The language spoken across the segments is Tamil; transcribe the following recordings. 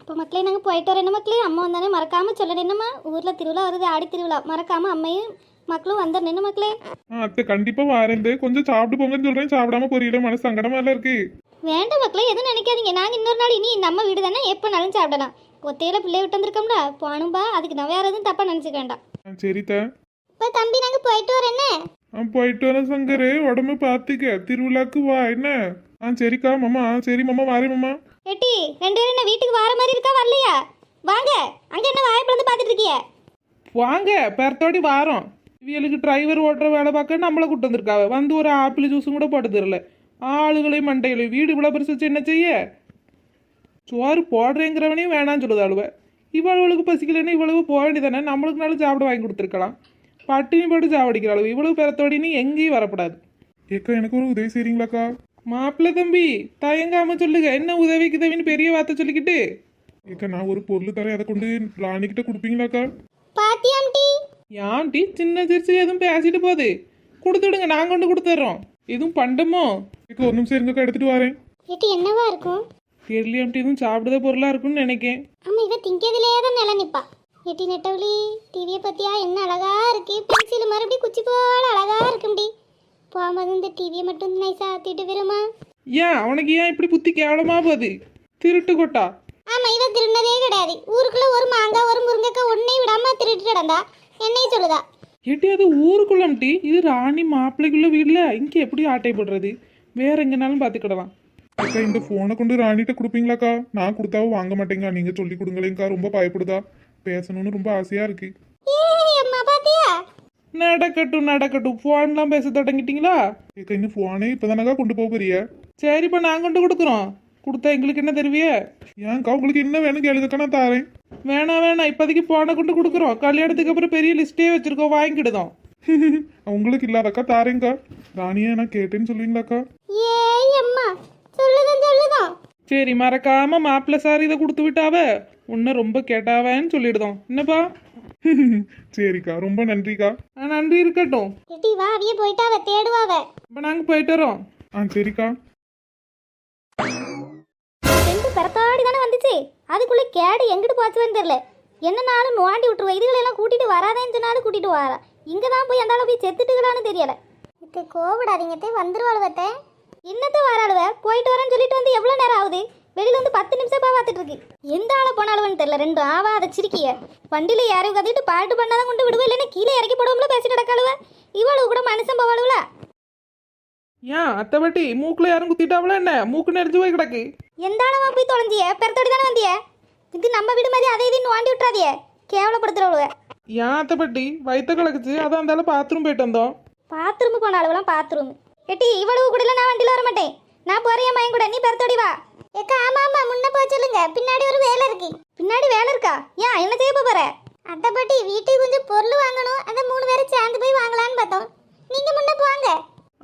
இப்போ மக்களே நாங்கள் போயிட்டு வரோம் என்ன மக்களே? அம்மா வந்தானே மறக்காமல் சொல்லணும். என்னம்மா? ஊரில் திருவிழா வருது ஆடி திருவிழா. மறக்காமல் அம்மையும் மக்களும் வந்துடணும். மக்களே? ஆ, அத்தை கண்டிப்பா வாரேன் கொஞ்சம் சாப்பிட்டு போங்கன்னு சொல்றேன். சாப்பிடாம போறீங்களே மனசு சங்கடமா எல்லாம் இருக்கு. வேண்டாம் மக்களே எதுவும் நினைக்காதீங்க. நாங்கள் இன்னொரு நாள் இனி நம்ம வீடு தானே? எப்போனாலும் சாப்பிடலாம். ஒத்தையில பிள்ளை விட்டு வந்திருக்கோம்ல போகணும்பா அதுக்கு நான் வேறு எதுவும் தப்பாக நினச்சிக்க வேண்டாம். ஆ, சரித்த இப்போ தம்பி நாங்கள் போயிட்டு வரோம் என்ன? ஆ போயிட்டு வரேன் சங்கரு. உடம்பு பார்த்துக்க. திருவிழாக்கு வா. என்ன? ஆ சரிக்கா மாமா. ஆ சரி மாமா. வாரேன் மாமா. ஏட்டி ரெண்டு பேரும் என்ன வீட்டுக்கு வர மாதிரி இருக்கா? வரலையா? வாங்க. அங்கே என்ன வாய்ப்பிழந்து பார்த்துட்டு இருக்கிய? வாங்க பெறத்தோடி வாரோம். இவங்களுக்கு டிரைவர் ஓட்டுற வேலை பார்க்க நம்மளை கூட்டு வந்திருக்காவ. வந்து ஒரு ஆப்பிள் ஜூஸும் கூட போட்டு தரல. ஆளுகளையும் மண்டைகளையும் வீடு இவ்வளோ பெருசு வச்சு என்ன செய்ய? சோறு போடுறேங்கிறவனையும் வேணான்னு சொல்லுது அழுவ இவ்வளவுக்கு பசிக்கலைன்னா இவ்வளவு போக வேண்டியதானே? நம்மளுக்கு நாளும் சாப்பிட வாங்கி கொடுத்துருக்கலாம். பட்டினி போட்டு சாவடிக்கிற அளவு இவ்வளவு பெறத்தோடினு எங்கேயும் வரக்கூடாது ஏக்கா எனக்கு ஒரு உதவி செய்றீங்களாக்கா? மாப்பிள்ளை தம்பி தயங்காம சொல்லுங்க. என்ன உதவிக்கு தவின்னு பெரிய வார்த்தை சொல்லிக்கிட்டு? ஏக்கா நான் ஒரு பொருள் தரேன். அதை கொண்டு ராணிக்கிட்ட கொடுப்பீங்களாக்கா? பாத்தியாம்டி ஏன்டி சின்ன சிரிச்சு எதுவும் பேசிட்டு போகுது. கொடுத்து விடுங்க நாங்கள் கொண்டு கொடுத்துட்றோம் எதுவும் பண்டமோ? ஏக்கா ஒரு நிமிஷம் இருங்கக்கா எடுத்துட்டு வரேன். ஏட்டி என்னவா இருக்கும்? தெரியலையாம்ட்டி எதுவும் சாப்பிடுத பொருளாக இருக்கும்னு நினைக்கேன். ஆமா இவ திங்கிறதுலே தான் நில நிப்பா. எட்டி நெட்டவளி டிவியை பத்தியா என்ன அழகா இருக்கு. பென்சில் மறுபடியும் குச்சி போல அழகா இருக்கும்டி. போகும்போது இந்த டிவியை மட்டும் நைஸா ஆத்திட்டு வருமா ஏன்? அவனுக்கு ஏன் இப்படி புத்தி கேவலமா போகுது திருட்டு கொட்டா. ஆமா இவ திருடினதே கிடையாது. ஊருக்குள்ள ஒரு மாங்காய் ஒரு முருங்கைக்காய் ஒன்னையும் விடாம திருட்டு கிடந்தா என்னையும் சொல்லுதா? ஏட்டி அது ஊருக்குள்ளம்டி இது ராணி மாப்பிள்ளைக்குள்ள வீட்டில் இங்கே எப்படி ஆட்டை போடுறது? வேற எங்கனாலும் பார்த்துக்கிடலாம் அக்கா இந்த போனை கொண்டு ராணிகிட்ட கொடுப்பீங்களாக்கா? நான் கொடுத்தாவும் வாங்க மாட்டேங்க. நீங்க சொல்லி கொடுங்களேங்க்கா ரொம்ப பயப்படுதா? பேசணும்னு ரொம்ப ஆசையா இருக்கு. ஏய் அம்மா பாத்தியா? நடக்கட்டும் நடக்கட்டும். ஃபோன்லாம் பேச தொடங்கிட்டீங்களா? ஏக்கா இன்னும் போனே இப்பதானக்கா கொண்டு போக போறிய? சரிப்பா நாங்கள் கொண்டு கொடுக்குறோம். கொடுத்தா எங்களுக்கு என்ன தருவியே? ஏன்க்கா உங்களுக்கு என்ன வேணும் கேளுங்கக்கா நான் தாரேன். வேணாம் வேணாம். இப்போதைக்கு போனை கொண்டு கொடுக்குறோம். கல்யாணத்துக்கு அப்புறம் பெரிய லிஸ்ட்டே வச்சிருக்கோம் வாங்கிக்கிடுதோம். உங்களுக்கு இல்லாதக்கா தாரேங்க்கா ராணியை நான் கேட்டேன்னு சொல்லுவீங்களாக்கா? ஏய் அம்மா. சொல்லுதான் சரி மறக்காம மாப்பிள்ளை சார் இதை கொடுத்து விட்டாவ? உன்னை ரொம்ப கேட்டாவேன்னு சொல்லிடுதோம் என்னப்பா? சரிக்கா ரொம்ப நன்றிக்கா. ஆ, நன்றி இருக்கட்டும். எட்டி வா அவிய போயிட்டாவ தேடுவாவ. இப்போ நாங்கள் போயிட்டு வரோம். ஆ சரிக்கா. ரெண்டு பிறத்தாடி தானே வந்துச்சு? அதுக்குள்ள கேடு எங்கிட்டு போச்சுன்னு தெரியல. என்ன நாளும் நோண்டி விட்டுருவா. இதுகளெல்லாம் கூட்டிட்டு வராதேன்னு சொன்னாலும் கூட்டிட்டு வாரா. இங்க தான் போய் அந்த போய் செத்துட்டுக்கலான்னு தெரியல. இது கோவிடாதீங்கத்தே வந்துருவாளுவத்தே என்னத்த வராளுவ? போயிட்டு வரேன்னு சொல்லிட்டு வந்து எவ்வளோ நேரம் ஆகுது? வெளியில வந்து பத்து நிமிஷம் பார்த்துட்டு இருக்கு. எந்த ஆளை போனாலும்னு தெரியல ரெண்டு ஆவா அதை சிரிக்கிய. வண்டியில யாரை கத்திட்டு பாட்டு பண்ணாதான் கொண்டு விடுவா இல்லைன்னா கீழே இறக்கி போடுவோம்ல பேசிட்டு கிடக்காளுவ? இவ்வளவு கூட மனுஷன் போவாளுவல ஏன் அத்தைப்பட்டி மூக்கில் யாரும் குத்திட்டாவளா என்ன? மூக்கு நெறிஞ்சு போய் கிடக்கு. எந்த ஆளவா போய் தொலைஞ்சிய? பெருத்தோடி தானே வந்திய? இது நம்ம வீடு மாதிரி அதை இதையும் வாண்டி விட்டுறாதிய கேவலப்படுத்துறவளுவ. ஏன் அத்தைப்பட்டி வயிற்ற கலக்குச்சு. அதான் இருந்தாலும் பாத்ரூம் போயிட்டு வந்தோம். பாத்ரூம் போன அளவுலாம் பாத்ரூம் எட்டி இவ்வளவு கூட நான் வண்டியில் வர மாட்டேன் நான் போறேன் மயன் கூட நீ பெருத்தோடி வா. ஏக்கா ஆமா ஆமா. முன்ன போக சொல்லுங்க. பின்னாடி ஒரு வேலை இருக்கு. பின்னாடி வேலை இருக்கா? ஏன் என்ன செய்ய போற? அத்தை பாட்டி வீட்டுக்கு கொஞ்சம் பொருள் வாங்கணும். அந்த மூணு பேரும் சேர்ந்து போய் வாங்கலாம்னு பார்த்தோம். நீங்க முன்ன போங்க.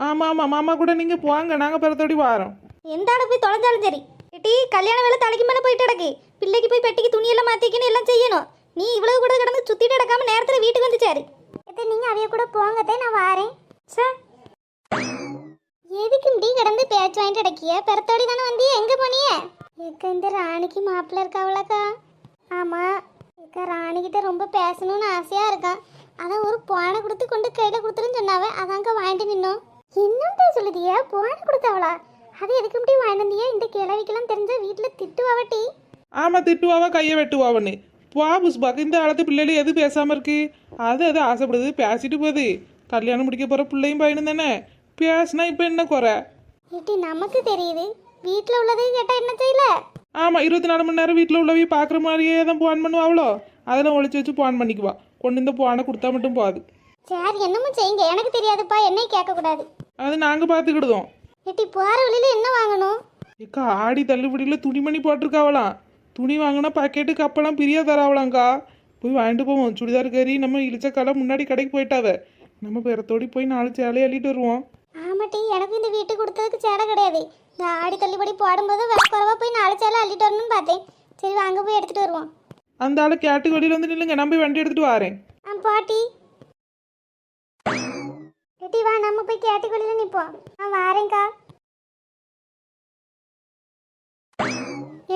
ஆமாம் ஆமாம் மாமா கூட நீங்கள் போங்க. நாங்கள் பிறத்தோடி வாரோம். எந்த ஆளு போய் தொலைஞ்சாலும் சரி. எட்டி கல்யாண வேலை தலைக்கு மேலே போயிட்டு கிடக்கு. பிள்ளைக்கு போய் பெட்டிக்கு துணியெல்லாம் மாற்றிக்கணும் எல்லாம் செய்யணும். நீ இவ்வளவு கூட கிடந்து சுத்திட்டு கிடக்காம நேரத்தில் வீட்டுக்கு வந்து சேரு. நீங்க அவைய கூட போங்கத்தே. நான் வாரேன். சார் எதுக்கு இப்படி கிடந்து பேச்சு வாங்கிட்டு கிடக்கிய? பெறத்தோடி தானே வந்தியே? எங்க போனிய? ஏக்கா இந்த ராணிக்கு மாப்பிள்ள இருக்காவளக்கா ஆமா. ஏக்கா ராணிக்கிட்ட ரொம்ப பேசணும்னு ஆசையா இருக்கான் அதான் ஒரு போனை கொடுத்து கொண்டு கையில கொடுத்துருன்னு சொன்னாவ அதாங்க வாங்கிட்டு நின்னோம். என்னன்னு சொல்லுதியா? போனை கொடுத்தாவளா? அது எதுக்கு இப்படி வாங்கினியா இந்த கிழவிக்கெல்லாம் தெரிஞ்ச வீட்டில் திட்டுவாவட்டி ஆமாம் திட்டுவாவா கையை வெட்டுவாவன்னு. பா புஷ்பாக்கு இந்த காலத்து பிள்ளைகள் எது பேசாமல் இருக்கு? அது அது ஆசைப்படுது பேசிட்டு போகுது. கல்யாணம் முடிக்க போகிற பிள்ளையும் பையனும் தானே. பேசினா இப்போ என்ன குறை? ஏட்டி நமக்கு தெரியுது. வீட்டில் உள்ளதே கேட்டா என்ன செய்யல? ஆமாம் இருபத்தி நாலு மணி நேரம் வீட்டில் உள்ளவைய பார்க்குற மாதிரியே தான் போன் பண்ணுவாங்களோ அதெல்லாம் ஒழிச்சு வச்சு போன் பண்ணிக்குவா. கொண்டு இந்த போனை கொடுத்தா மட்டும் போகுது. சரி என்னமோ செய்யுங்க. எனக்கு தெரியாதுப்பா. என்னையும் கேட்கக்கூடாது. அது நாங்கள் பார்த்துக்கிடுதோம் ஏட்டி போகிற வழியில என்ன வாங்கணும்? ஏக்கா ஆடி தள்ளுபடியில் துணிமணி போட்டிருக்காவலாம் துணி வாங்கினா பாக்கெட்டு கப்பெல்லாம் பிரியா தராவலாங்க்கா போய் வாங்கிட்டு போவோம். சுடிதார் கறி நம்ம இழிச்சக்கால முன்னாடி கடைக்கு போயிட்டாவ. நம்ம பிறத்தோடி போய் நாலு சேலையை அள்ளிட்டு வருவோம். ஆமாட்டி எனக்கு இந்த வீட்டுக்கு கொடுத்ததுக்கு சேடை கிடையாது. இந்த ஆடி தள்ளுபடி போடும்போது விலை குறவா போய் நாலு சேலை அள்ளிட்டு வரணும்னு பார்த்தேன். சரி வாங்க போய் எடுத்துட்டு வருவோம். அந்த ஆளை கேட்டு வெளியில் வந்து நில்லுங்க நான் போய் வண்டி எடுத்துட்டு வரேன். ஆ பாட்டி. ஏட்டி வா நம்ம போய் கேட்டுக்கொள்ள நிப்போம். ஆ வாரேங்க்கா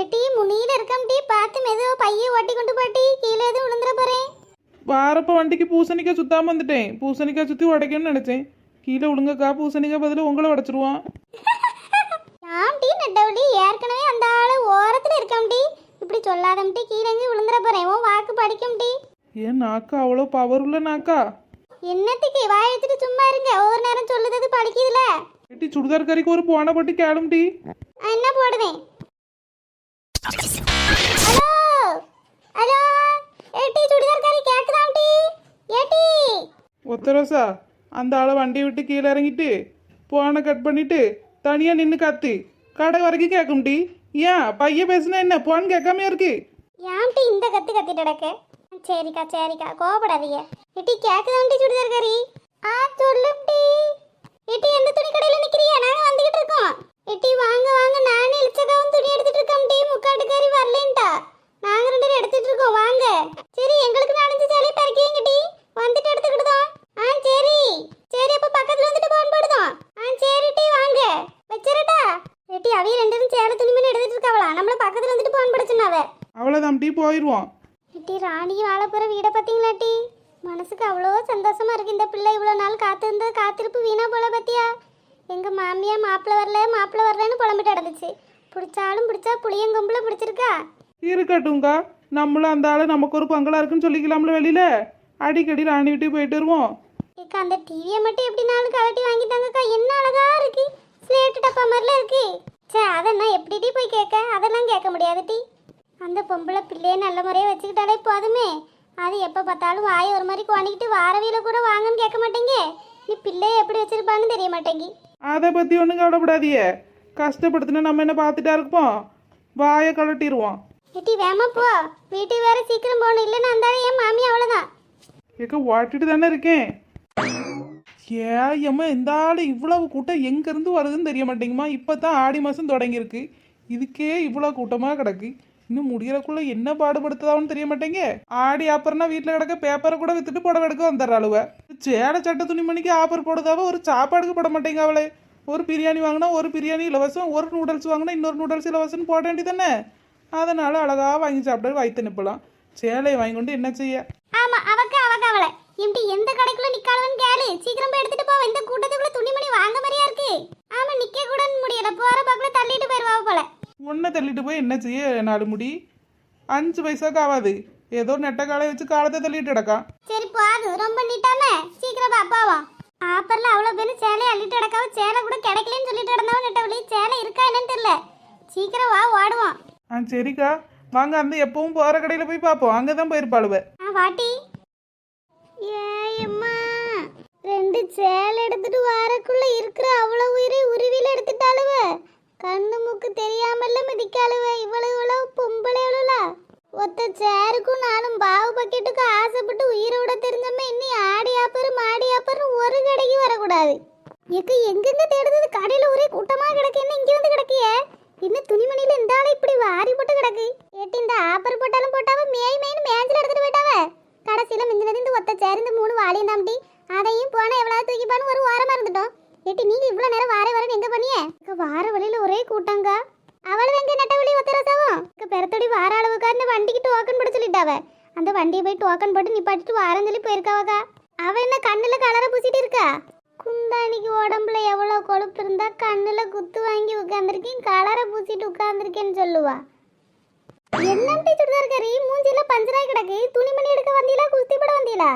எட்டி முனியில இருக்கம் டீ பாரு பார்த்து மெதுவா பைய ஓட்டி கொண்டு பாட்டி. கீழே எதுவும் விழுந்துற போறேன். வாரப்ப வண்டிக்கு பூசணிக்காய் சுத்தாம வந்துட்டேன். பூசணிக்காய் சுத்தி உடைக்கணும்னு நினைச்சேன். கீழே விழுங்கக்கா பூசணிக்காய் பதிலா உங்களை உடைச்சிருவான் ஆம்டி நெட்டவழி? ஏற்கனவே அந்த ஆளு ஓரத்துல இருக்காம்டி. இப்படி சொல்லாதம்டி கீழே விழுந்துற போறேன் உன் வாக்கு படிக்கும்டி. ஏன் நாக்கா அவ்வளோ பவர் உள்ள நாக்கா? என்னத்துக்கு வாய வச்சுட்டு சும்மா இருங்க ஒவ்வொரு நேரம் சொல்லுறது பழிக்குதுல. எட்டி சுடிதார் கறிக்கு ஒரு போனை போட்டு கேளும்டி. என்ன போடுவேன் ஹலோ? ஹலோ? ஏட்டி சுடிதார் காரி கேக்குதாம்டி? ஏட்டி? ஒத்தரோசா அந்த ஆளை வண்டியை விட்டு கீழே இறங்கிட்டு போனை கட் பண்ணிட்டு தனியாக நின்று கத்து. கடை வரைக்கும் கேட்கும்டி ஏன்? பையன் பேசுனா என்ன? போன் கேட்காம இருக்கு? ஏன்டி இந்த கத்து கத்திட்டு கிடக்க? சரிக்கா சரிக்கா. கோபப்படாதீங்க இட்டி கேக்குதாம்டி சுடிதார் கறி? ஆ சொல்லும்டி ஏட்டி எந்த துணி கடையில நிக்கிறியா நாங்க வந்துகிட்டு இருக்கோம் ஏட்டி வாங்க வாங்க நானே இளிச்சக்காவும் துணி எடுத்துட்டு இருக்கோம் டி முக்காட்டுக்காரி வரலேன்டா நாங்க ரெண்டு பேரும் எடுத்துட்டு இருக்கோம் வாங்க சரி எங்களுக்கு நாலஞ்சு சேலை பறிக்கீங்க டி வந்துட்டு எடுத்துக்கிட்டுதான் ஆ சரி சரி அப்ப பக்கத்துல வந்துட்டு போன் போடுதோம் ஆ சரி டி வாங்க வச்சிரட்டா ஏட்டி அவிய ரெண்டு பேரும் சேலை துணிமணி எடுத்துட்டு இருக்காவளா நம்மள பக்கத்துல வந்துட்டு போன் போடுச்சுனாவே டீ போயிடுவோம் டி ராணி வாழப்புற வீடை பார்த்தீங்களா டி? மனசுக்கு அவ்வளோ சந்தோஷமா இருக்கு. இந்த பிள்ளை இவ்வளோ நாள் காத்திருந்தது காத்திருப்பு வீணா போல பத்தியா? எங்க மாமியா மாப்பிள்ளை வரல மாப்பிள்ளை வரலன்னு புலம்பிட்டு நடந்துச்சு. பிடிச்சாலும் பிடிச்சா புளியங்கொம்புல பிடிச்சிருக்கா? இருக்கட்டும்க்கா. நம்மளும் அந்த ஆளு நமக்கு ஒரு பங்களா இருக்குன்னு சொல்லிக்கலாம்ல வெளியில. அடிக்கடி ராணி வீட்டுக்கு போயிட்டு வருவோம். ஏக்கா அந்த டிவியை மட்டும் எப்படி நாளும் கலட்டி வாங்கிட்டாங்கக்கா என்ன அழகா இருக்கு. ஸ்லேட்டு டப்பா மாதிரிலாம் இருக்கு. சே அதெல்லாம் எப்படி போய் கேட்க? அதெல்லாம் கேட்க முடியாது டி. அந்த பொம்பளை பிள்ளைய நல்ல முறையாக வச்சுக்கிட்டாலே போதுமே. அது எப்போ பார்த்தாலும் வாயை ஒரு மாதிரி குவாணிக்கிட்டு வாரவியில கூட வாங்கன்னு கேட்க மாட்டேங்க. நீ பிள்ளைய எப்படி வச்சிருப்பான்னு தெரிய மாட்டேங்கி. அதை பற்றி ஒன்றும் கவலைப்படாதியே கஷ்டப்படுத்தினா நம்ம என்ன பார்த்துட்டா இருப்போம்? வாயை கலட்டிடுவோம் ஏட்டி வேமா போ. வீட்டுக்கு வேற சீக்கிரம் போகணும். இல்லைன்னா அந்த ஆளு என் மாமி அவ்வளோதான் ஏக்க ஓட்டிட்டு தானே இருக்கேன். ஏ ஏம்மா இந்த ஆள் இவ்வளவு கூட்டம் எங்கேருந்து வருதுன்னு தெரிய மாட்டேங்குமா? இப்போ தான் ஆடி மாதம் தொடங்கியிருக்கு. இதுக்கே இவ்வளோ கூட்டமாக கிடக்கு. இன்னும் முடியறக்குள்ள என்ன பாடுபடுத்துதான்னு தெரிய மாட்டேங்க ஆடி ஆப்பர்னா வீட்டில் கிடக்க பேப்பரை கூட வித்துட்டு புடவை எடுக்க வந்துடுற அழுவ. சேலை சட்ட துணிமணிக்கு ஆப்பர் போடுதாவ ஒரு சாப்பாடுக்கு போட மாட்டேங்க அவளே. ஒரு பிரியாணி வாங்கினா ஒரு பிரியாணி இலவசம் ஒரு நூடுல்ஸ் வாங்கினா இன்னொரு நூடுல்ஸ் இலவசம்னு போட வேண்டியதானே அதனால அழகா வாங்கி சாப்பிட வயிற்று நிப்பலாம். சேலையை வாங்கி கொண்டு என்ன செய்ய? ஆமா அவக்க அவக்க அவளை. இப்படி எந்த கடைக்குள்ள நிக்காளவன் கேளு. சீக்கிரம் போய் எடுத்துட்டு போ. இந்த கூட்டத்துக்குள்ள துணிமணி வாங்க மாதிரியா இருக்கு. ஆமா நிக்க கூட முடியல. போற பக்கத்துல தள்ளிட்டு போயிருவா போல. உன்னை தள்ளிட்டு போய் என்ன செய்ய நாலு முடி? அஞ்சு பைசாக்கு ஆகாது ஏதோ நெட்ட காலை வச்சு காலத்தை தள்ளிட்டு கிடக்கான் சரி போது ரொம்ப நீட்டாம. சீக்கிரம் வா. போவோம் ஆப்பர்ல அவ்வளவு பேர் சேலை அள்ளிட்டு கிடக்காவ சேலை கூட கிடைக்கலன்னு சொல்லிட்டு கிடந்தவன் நெட்டவழி சேலை இருக்கா என்னன்னு தெரியல. சீக்கிரம் வா ஓடுவோம். ஆ சரிக்கா. வாங்க அந்த எப்பவும் போகிற கடையில் போய் பார்ப்போம் அங்கே தான் போயிருப்பாளுவ. ஆ வாட்டி. ஏயம்மா ரெண்டு சேலை எடுத்துட்டு வரக்குள்ள இருக்கிற அவ்வளவு உயிரை உருவில எடுத்துட்டாளுவ கண்ணு மூக்கு தெரியாமல்ல மிதிக்காளுவ இவ்வளவு இவ்வளவு பொம்பளை எவ்வளோல ஒத்த சேருக்கும் நானும் பாவு பக்கெட்டுக்கும் ஆசைப்பட்டு உயிரோட தெரிஞ்சமே இன்னி ஆடி ஆப்பரு மாடி ஆப்பர்னு ஒரு கடைக்கு வரக்கூடாது எங்க எங்கெங்க தேடுறது கடையில ஒரே கூட்டமா கிடக்கு என்ன இங்க வந்து கிடக்கிய இன்னும் துணிமணியில இந்த ஆளு இப்படி வாரி போட்டு கிடக்கு இந்த ஆப்பர் போட்டாலும் போட்டாவ மேய் மேய்னு மேஞ்சில எடுத்துட்டு போயிட்டாவ. கடைசியில மிஞ்சினது இந்த ஒத்த சேர் இந்த மூணு வாளியும் தாம்டி அதையும் போனா எவ்வளவு தூக்கிப்பான்னு ஒரு வாரமா இருந்துட்டோம். ஏட்டி நீங்க இவ்வளவு நேரம் வார வரேன் எங்க பண்ணிய வார வழியில ஒரே கூட்டங்க அவளும் எங்க நட்ட வழி ஒத்த ரசவும்? பெறத்தோடி வார அளவுக்கு அந்த வண்டிக்கு டோக்கன் போட சொல்லிட்டாவ. அந்த வண்டியை போய் டோக்கன் போட்டு நிப்பாட்டிட்டு வாரம் சொல்லி போயிருக்காவக்கா அவ என்ன கண்ணுல கலரை பூசிட்டு இருக்கா? குந்தாணிக்கு உடம்புல எவ்வளோ கொழுப்பு இருந்தா கண்ணுல குத்து வாங்கி உட்காந்துருக்கேன் கலரை பூசிட்டு உட்காந்துருக்கேன்னு சொல்லுவா. என்னம்டி சுடிதார் கறி மூஞ்சில பஞ்சராய் கிடக்கு. துணிமணி எடுக்க வந்தீங்களா குஸ்தி பட வந்தீங்களா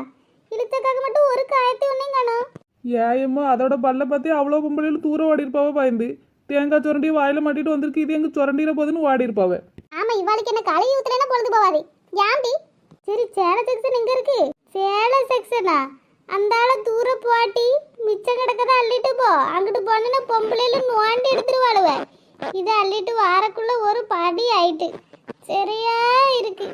இழுச்சக்காக மட்டும் ஒரு காயத்தை ஒன்னையும் காணும். ஏயம்மா அதோட பல்ல பார்த்து அவ்வளோ பொம்பளையில் தூரம் ஓடி இருப்பாவ பயந்து. தேங்காய் சுரண்டி வாயில மாட்டிட்டு வந்திருக்கு. இது எங்க சுரண்டிட போதுன்னு வாடி இருப்பாவ ஆமா இவாளுக்கு என்ன கழுவி ஊத்துலனா பொழுது போவாது. ஏன்டி சரி சேலை செக்ஷன் எங்க இருக்கு? சேலை செக்ஷனா அந்த ஆள தூர போட்டி மிச்சம் கிடக்கத அள்ளிட்டு போ. அங்கிட்டு போனா பொம்பளையில நோண்டி எடுத்துருவாளுவ. இதை அள்ளிட்டு வாரக்குள்ள ஒரு படி ஆயிட்டு. சரியா இருக்கு.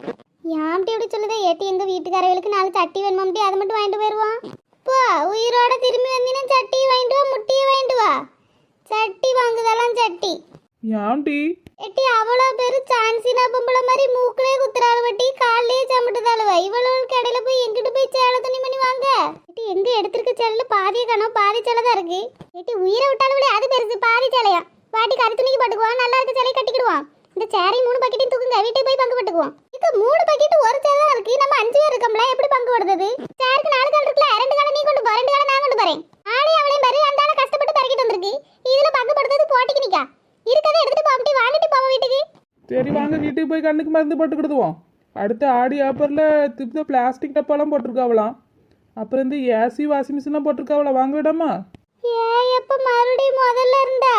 ஏன்டி இப்படி சொல்லுதே? ஏட்டி எங்க வீட்டுக்காரர்களுக்கு நாலு சட்டி வேணுமாம்டி? அதை மட்டும் வாங்கிட்டு போயிருவான் போ உயிரோட திரும்பி வந்தீங்கன்னா சட்டி வாங்கிட்டு வா முட்டியை வாங்கிட்டு வா. சட்டி வாங்குதெல்லாம் சட்டி. ஏன்டி எட்டி அவ்வளோ பேரு சான்சினா பொம்பளை மாதிரி மூக்கிலே குத்துறாள் வட்டி காலிலே சமட்டுதாளுவ. இவ்வளோ கடையில போய் எங்கிட்டு போய் சேலை துணி பண்ணி வாங்க? எட்டி எங்க எடுத்திருக்க சேலையில பாதிய காணோம். பாதி சேலை தான் இருக்கு. எட்டி உயிரை விட்டாலும் விட அது பெருசு. பாதி சேலையா? வாட்டி கறி துணிக்கு போட்டுக்குவான். நல்லா இருக்க சேலையை கட்டிக்கிடுவான். இந்த சேரை மூணு பக்கெட்டையும் தூக்குங்க. வீட்டுக்கு போய் பங்கு போட்டுக்கோ படுத்துக்குவோம் இது மூணு பாக்கெட் ஒரு சேர் தான் இருக்கு. நம்ம அஞ்சு பேர் இருக்கோம்ல எப்படி பங்கு கொடுத்தது சேருக்கு நாலு கால் இருக்குல்ல ரெண்டு காலை நீ கொண்டு போ ரெண்டு காலை நான் கொண்டு போறேன். ஆளே அவளையும் பாரு அந்த ஆளை கஷ்டப்பட்டு பறக்கிட்டு வந்திருக்கு. இதுல பங்கு படுத்தது போட்டிக்கு நிக்கா. இருக்கதை எடுத்துட்டு போக வாங்கிட்டு போவோம் வீட்டுக்கு. சரி வாங்க வீட்டுக்கு போய் கண்ணுக்கு மருந்து போட்டுக்கிடுவோம் அடுத்து ஆடி ஆப்பரில் திருப்பி பிளாஸ்டிக் டப்பாலாம் போட்டிருக்காவலாம் அப்புறம் இந்த ஏசி வாஷிங் மிஷின்லாம் போட்டிருக்காவலாம் வாங்க விடாமா. ஏ எப்ப மறுபடியும் முதல்ல இருந்தா?